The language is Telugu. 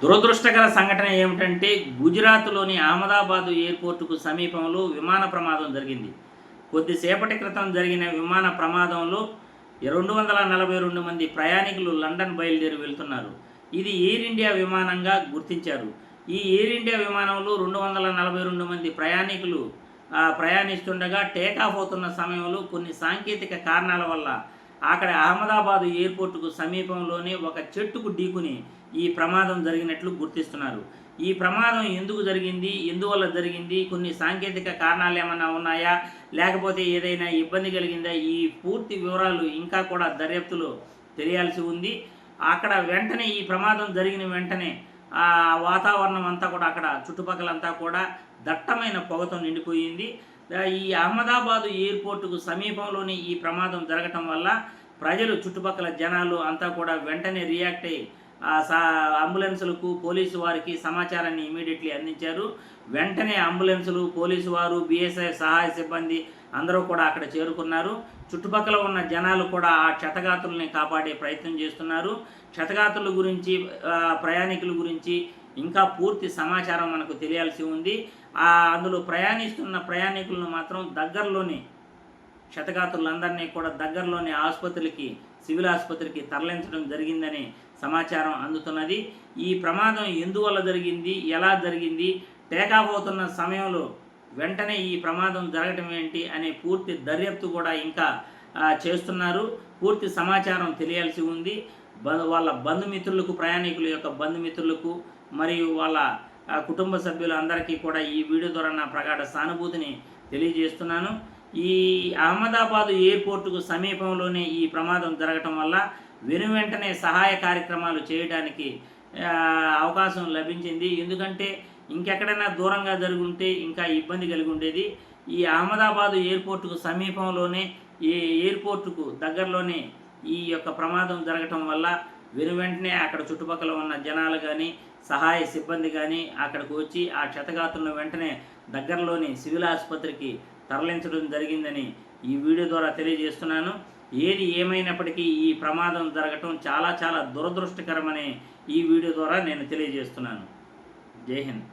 దురదృష్టకర సంఘటన ఏమిటంటే గుజరాత్లోని అహ్మదాబాదు ఎయిర్పోర్టుకు సమీపంలో విమాన ప్రమాదం జరిగింది. కొద్దిసేపటి క్రితం జరిగిన విమాన ప్రమాదంలో రెండు వందల నలభై రెండు మంది ప్రయాణికులు లండన్ బయలుదేరి వెళ్తున్నారు. ఇది ఎయిర్ ఇండియా విమానంగా గుర్తించారు. ఈ ఎయిర్ ఇండియా విమానంలో రెండు వందల నలభై రెండు మంది ప్రయాణికులు ప్రయాణిస్తుండగా టేకాఫ్ అవుతున్న సమయంలో కొన్ని సాంకేతిక కారణాల వల్ల అక్కడ అహ్మదాబాద్ ఎయిర్పోర్టుకు సమీపంలోనే ఒక చెట్టుకు ఢీకుని ఈ ప్రమాదం జరిగినట్లు గుర్తిస్తున్నారు. ఈ ప్రమాదం ఎందుకు జరిగింది? ఎందువల్ల జరిగింది? కొన్ని సాంకేతిక కారణాలు ఏమైనా ఉన్నాయా? లేకపోతే ఏదైనా ఇబ్బంది కలిగిందా? ఈ పూర్తి వివరాలు ఇంకా కూడా దర్యాప్తులో తెలియాల్సి ఉంది. అక్కడ వెంటనే ఈ ప్రమాదం జరిగిన వెంటనే ఆ వాతావరణం అంతా కూడా అక్కడ చుట్టుపక్కలంతా కూడా దట్టమైన పొగతో నిండిపోయింది. ఈ అహ్మదాబాదు ఎయిర్పోర్టుకు సమీపంలోని ఈ ప్రమాదం జరగటం వల్ల ప్రజలు చుట్టుపక్కల జనాలు అంతా కూడా వెంటనే రియాక్ట్ అయ్యి అంబులెన్సులకు పోలీసు వారికి సమాచారాన్ని ఇమీడియట్లీ అందించారు. వెంటనే అంబులెన్సులు పోలీసు వారు బీఎస్ఐ సహాయ సిబ్బంది అందరూ కూడా అక్కడ చేరుకున్నారు. చుట్టుపక్కల ఉన్న జనాలు కూడా ఆ క్షతగాతుల్ని కాపాడే ప్రయత్నం చేస్తున్నారు. క్షతగాతుల గురించి ప్రయాణికుల గురించి ఇంకా పూర్తి సమాచారం మనకు తెలియాల్సి ఉంది. అందులో ప్రయాణిస్తున్న ప్రయాణికులను మాత్రం దగ్గరలోని క్షతగాతులందరినీ కూడా దగ్గరలోని ఆసుపత్రికి సివిల్ ఆసుపత్రికి తరలించడం జరిగిందని సమాచారం అందుతున్నది. ఈ ప్రమాదం ఎందువల్ల జరిగింది? ఎలా జరిగింది? టేకాఫ్ అవుతున్న సమయంలో వెంటనే ఈ ప్రమాదం జరగటం ఏంటి? అనే పూర్తి దర్యాప్తు కూడా ఇంకా చేస్తున్నారు. పూర్తి సమాచారం తెలియాల్సి ఉంది. బ- వాళ్ళ బంధుమిత్రులకు ప్రయాణికుల యొక్క బంధుమిత్రులకు మరియు వాళ్ళ కుటుంబ సభ్యులందరికీ కూడా ఈ వీడియో ద్వారా నా ప్రగాఢ సానుభూతిని తెలియజేస్తున్నాను. ఈ అహ్మదాబాదు ఎయిర్పోర్టుకు సమీపంలోనే ఈ ప్రమాదం జరగటం వల్ల వెను వెంటనే సహాయ కార్యక్రమాలు చేయడానికి అవకాశం లభించింది. ఎందుకంటే ఇంకెక్కడైనా దూరంగా జరుగుంటే ఇంకా ఇబ్బంది కలిగి ఉండేది. ఈ అహ్మదాబాదు ఎయిర్పోర్టుకు సమీపంలోనే ఈ ఎయిర్పోర్టుకు దగ్గరలోనే ఈ యొక్క ప్రమాదం జరగటం వల్ల వీరు వెంటనే అక్కడ చుట్టుపక్కల ఉన్న జనాలు కానీ సహాయ సిబ్బంది కానీ అక్కడికి వచ్చి ఆ క్షతగాతులను వెంటనే దగ్గరలోని సివిల్ ఆసుపత్రికి తరలించడం జరిగిందని ఈ వీడియో ద్వారా తెలియజేస్తున్నాను. ఏది ఏమైనప్పటికీ ఈ ప్రమాదం జరగటం చాలా చాలా దురదృష్టకరమని ఈ వీడియో ద్వారా నేను తెలియజేస్తున్నాను. జై హింద్.